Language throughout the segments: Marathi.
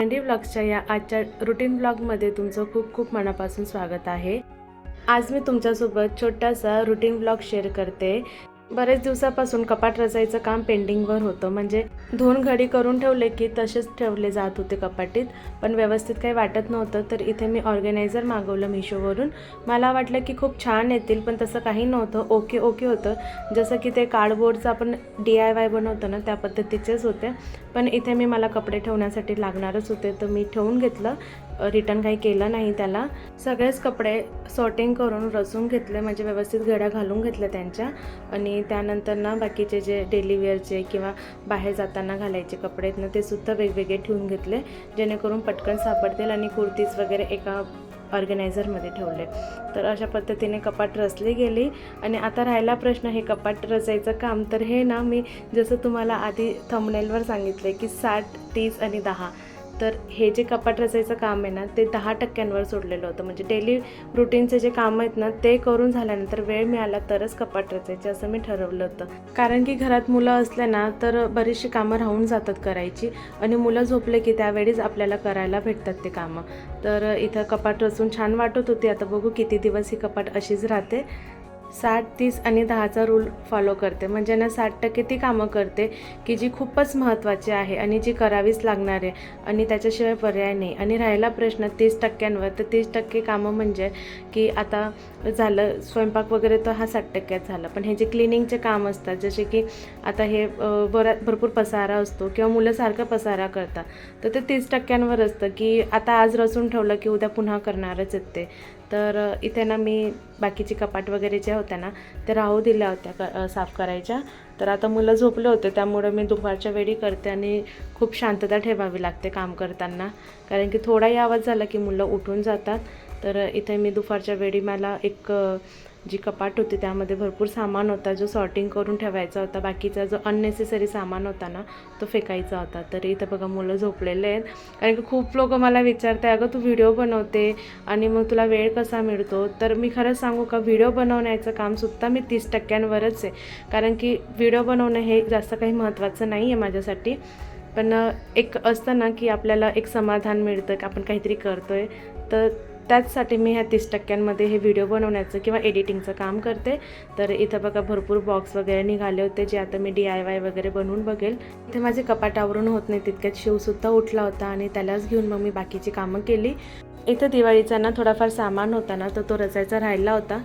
ब्लॉग्सच्या या आजच्या रुटीन ब्लॉगमध्ये तुमचं खूप खूप मनापासून स्वागत आहे. आज मी तुमच्यासोबत छोटासा रुटीन ब्लॉग शेअर करते. बरेच दिवसापासून कपाट रचायचं काम पेंडिंगवर होतं. म्हणजे धुवून घडी करून ठेवले की तसेच ठेवले जात होते कपाटीत. पण व्यवस्थित काही वाटत नव्हतं तर इथे मी ऑर्गनायझर मागवलं मिशोवरून. मला वाटलं की खूप छान येतील पण तसं काही नव्हतं. ओके ओके होतं. जसं की ते कार्डबोर्डचं आपण डी आय वाय बनवतो ना त्या पद्धतीचेच होते. पण इथे मी मला कपडे ठेवण्यासाठी लागणारच होते तर मी ठेवून घेतलं. रिटर्न काही केलं नाही त्याला. सगळेच कपडे सॉर्टिंग करून रचून घेतले म्हणजे व्यवस्थित घड्या घालून घेतल्या त्यांच्या. आणि त्यानंतर ना बाकीचे जे डेली वेअरचे किंवा बाहेर जाताना घालायचे कपडे आहेत ना ते सुद्धा वेगवेगळे ठेवून घेतले जेणेकरून पटकन सापडतील आणि कुर्तीज वगैरे एका ऑर्गनायझरमध्ये ठेवले. तर अशा पद्धतीने कपाट रचली गेली. आणि आता राहिला प्रश्न हे कपाट रचायचं काम तर हे ना मी जसं तुम्हाला आधी थंबनेलवर सांगितलं की साठ तीस आणि दहा. तर हे जे कपाट रचायचं काम आहे ना ते दहा टक्क्यांवर सोडलेलं होतं. म्हणजे डेली रुटीनचे जे कामं आहेत ना ते करून झाल्यानंतर वेळ मिळाला तरच कपाट रचायचे असं मी ठरवलं होतं. कारण की घरात मुलं असले ना तर बरीचशी कामं राहून जातात करायची आणि मुलं झोपले की त्यावेळीच आपल्याला करायला भेटतात ते कामं. तर इथं कपाट रचून छान वाटत होती. आता बघू किती दिवस ही कपाट अशीच राहते. साठ तीस आणि दहाचा रूल फॉलो करते. म्हणजे ना साठ टक्के ती कामं करते की जी खूपच महत्त्वाची आहे आणि जी करावीच लागणार आहे आणि त्याच्याशिवाय पर्याय नाही. आणि राहिला प्रश्न तीस टक्क्यांवर तर तीस टक्के कामं म्हणजे की आता झालं स्वयंपाक वगैरे तर हा साठ टक्क्यात झाला. पण हे जे क्लिनिंगचे काम असतात जसे की आता हे बरा भरपूर पसारा असतो किंवा मुलं सारखं पसारा करतात तर ते तीस टक्क्यांवर असतं की आता आज रचून ठेवलं की उद्या पुन्हा करणारच आहेत ते. तर इथे ना मी बाकीची कपाट वगैरे ज्या होत्या ना त्या राहू दिल्या होत्या क साफ करायच्या. तर आता मुलं झोपले होते त्यामुळं मी दुपारच्या वेळी करते आणि खूप शांतता ठेवावी लागते काम करताना. कारण की थोडाही आवाज झाला की मुलं उठून जातात. तर इथे मी दुपारच्या वेळी मला एक जी कपाट होती त्यामध्ये भरपूर सामान होता जो सॉर्टिंग करून ठेवायचा होता बाकीचा जो अननेसेसरी सामान होता ना तो फेकायचा होता. तर इथं बघा मुलं झोपलेले आहेत. कारण की खूप लोक मला विचारते अगं तू व्हिडिओ बनवते आणि मग तुला वेळ कसा मिळतो? तर मी खरंच सांगू का व्हिडिओ बनवण्याचं कामसुद्धा मी तीस टक्क्यांवरच आहे. कारण की व्हिडिओ बनवणं हे जास्त काही महत्त्वाचं नाही आहे माझ्यासाठी. पण एक असतं ना की आपल्याला एक समाधान मिळतं की आपण काहीतरी करतो आहे तर त्याचसाठी मी ह्या तीस टक्क्यांमध्ये हे व्हिडिओ बनवण्याचं किंवा एडिटिंगचं काम करते. तर इथं बघा भरपूर बॉक्स वगैरे निघाले होते जे आता मी डी आय वाय वगैरे बनवून बघेल. इथे माझे कपाट आवरून होत नाही तितक्यात शिवसुद्धा उठला होता आणि त्यालाच घेऊन मग मी बाकीची कामं केली. इथं दिवाळीचा ना थोडाफार सामान होता ना तर तो रचायचा राहिला होता.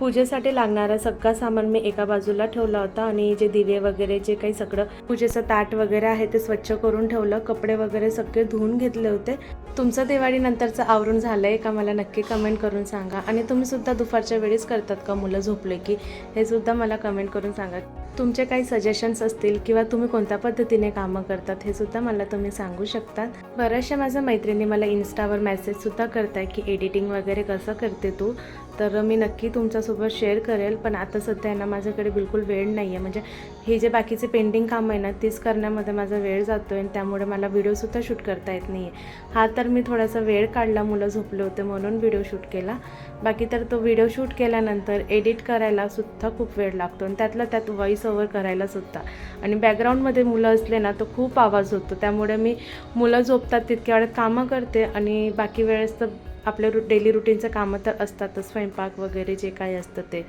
पूजेसाठी लागणारा सगळा सामान मी एका बाजूला ठेवला होता आणि जे दिवे वगैरे जे काही सगळं पूजेचं ताट वगैरे आहे ते स्वच्छ करून ठेवलं. कपडे वगैरे सगळे धुवून घेतले होते. तुमचं दिवाळीनंतरचं आवरून झालं आहे का? मला नक्की कमेंट करून सांगा. आणि तुम्ही सुद्धा दुपारच्या वेळेस करतात का? मुलं झोपले की? हे सुद्धा मला कमेंट करून सांगा. तुमचे काही सजेशन्स असतील किंवा तुम्ही कोणत्या पद्धतीने कामं करतात हे सुद्धा मला तुम्ही सांगू शकतात. बऱ्याचशा माझ्या मैत्रिणी मला इन्स्टावर मेसेजसुद्धा करताय की एडिटिंग वगैरे कसं करते तू? तर मी नक्की तुमच्यासोबत शेअर करेल पण आता सध्या ना माझ्याकडे बिलकुल वेळ नाही आहे म्हणजे हे जे बाकीचे पेंडिंग कामं आहे ना तीच करण्यामध्ये माझा वेळ जातो आहे आणि त्यामुळे मला व्हिडिओसुद्धा शूट करता येत नाही आहे हा तर मी थोडासा वेळ काढला मुलं झोपले होते म्हणून व्हिडिओ शूट केला. बाकी तर तो व्हिडिओ शूट केल्यानंतर एडिट करायला सुद्धा खूप वेळ लागतो आणि त्यातला त्यात वॉईस कव्हर करायला सुद्धा. आणि बॅकग्राऊंडमध्ये मुलं असले ना तर खूप आवाज होतो. त्यामुळे मी मुलं झोपतात तितक्या वेळात कामं करते आणि बाकी वेळेस तर आपल्या रु डेली रुटीनचं कामं तर असतातच. स्वयंपाक वगैरे जे काही असतं ते.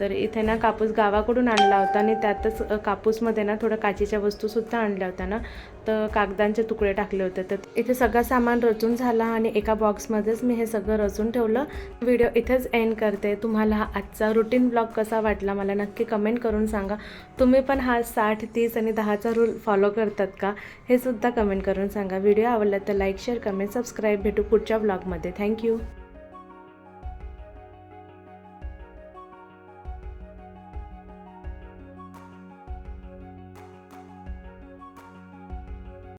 तर इथे ना कापूस गावाकडून आणला होता आणि त्यातच कापूसमध्ये ना थोडं काचेच्या वस्तूसुद्धा आणल्या होत्या ना. तर कागदांचे तुकडे टाकले होते. तर इथे सगळं सामान रचून झाला आणि एका बॉक्समध्येच मी हे सगळं रचून ठेवलं. व्हिडिओ इथेच एंड करते. तुम्हाला हा आजचा रुटीन ब्लॉग कसा वाटला मला नक्की कमेंट करून सांगा. तुम्ही पण हा साठ तीस आणि दहाचा रूल फॉलो करतात का? हे सुद्धा कमेंट करून सांगा. व्हिडिओ आवडला तर लाईक शेअर कमेंट सबस्क्राईब भेटू पुढच्या ब्लॉगमध्ये. थँक्यू